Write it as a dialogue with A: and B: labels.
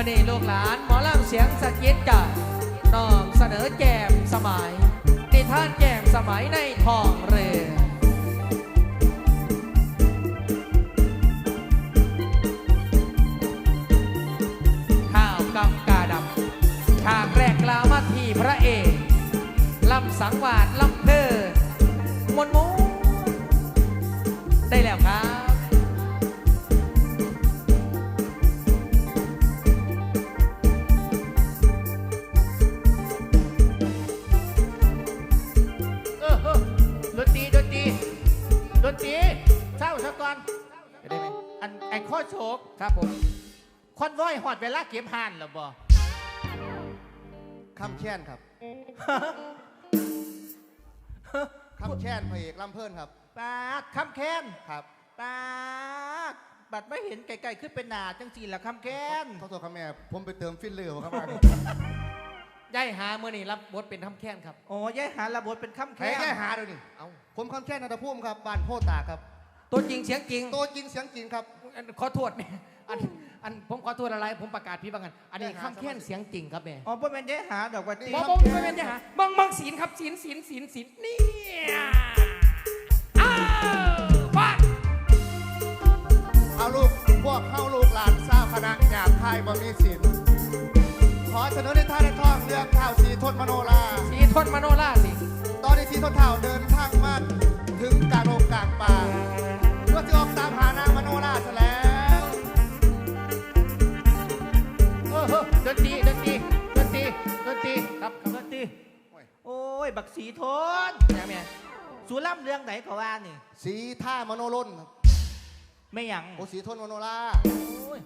A: มื่อนี้ลูกหลานหมอลำเสียงสะกิดกันน้อมเสนอแจมสมัยนิทานแจมสมัยในทองเรือข้าวกำกาดำฉากแรกกล่าวมาที่พระเอกลำสังวาดลำเพลินมนมู
B: นตรีเศร้าซะก่อน
A: ได้ไหม
B: อันไอ้ข้อโชก
A: ครับผม
B: คอนว้อยหอดเวลาเก็บห่านเหรอบ่
C: คำแช่นครับคำแช่นพระเอกลำเพิ่นครับ
B: ปาดคำแค้น
C: ครับ
B: ปาดบัดไม่เห็นไกลๆขึ้นเป็นหนาจังสีละคำแค้น
C: ขอโทษครับแม่ผมไปเติมฟิลเลอร์ครับ
A: ย่ายหาเมื่อนี้รับบทเป็นทำแค้นครับ
B: โอ้ยายหาระบทเป็นคำ
C: ใคร
B: แค้น
C: แค่หาเดี๋ยวนี้
A: เอา
C: ผมคำแช่นนันทภูมิครับบ้านโพตากครับ
A: ตัวจริงเสียงจริง
C: ตัวจริงเสียงจริงครับ
A: อันขอโทษเนี่ยอันอันผมขอโทษอะไร ผมประกาศพี่บ้างกันอันนี้
C: ได้ครับ
A: คำแค้นเสียงจริงครับแม่
B: อ๋อพ่อแม่นยายหาดอกว่า
C: นี่
B: ตี
A: บอ
C: ค
A: ก
C: รับ
A: บอกไม่เป็นจะหาบังบังศีลครับศีลศีลศีลศีลเนี่ยอ้าวฟาด
C: เอาลูกพวกเข้าลูกหลานทราบคณะหยาบคายบ่มีศีลขอเสนอในท่านในท่อง เรื่องข่าวสีทนมโนรา
A: สีทนมโนราสิ
C: ตอนนี้สีทนเท่าเดินทางมาถึงกลางโรงกลางป่าเพื่อที่ออกตามหานางมโนราซะแล้ว
B: เออเออดนตรีดนตรีดนตรีดนตรีครับครับดนตรีโอ้ยบักสีทน
A: ยังแม่
B: สูร่ำเรื่องไหนก็ว่านี่
C: สีท่ามโนรนครับ
B: ไม่หยัง
C: โอ้สีทนมโนรา
A: โอ้ย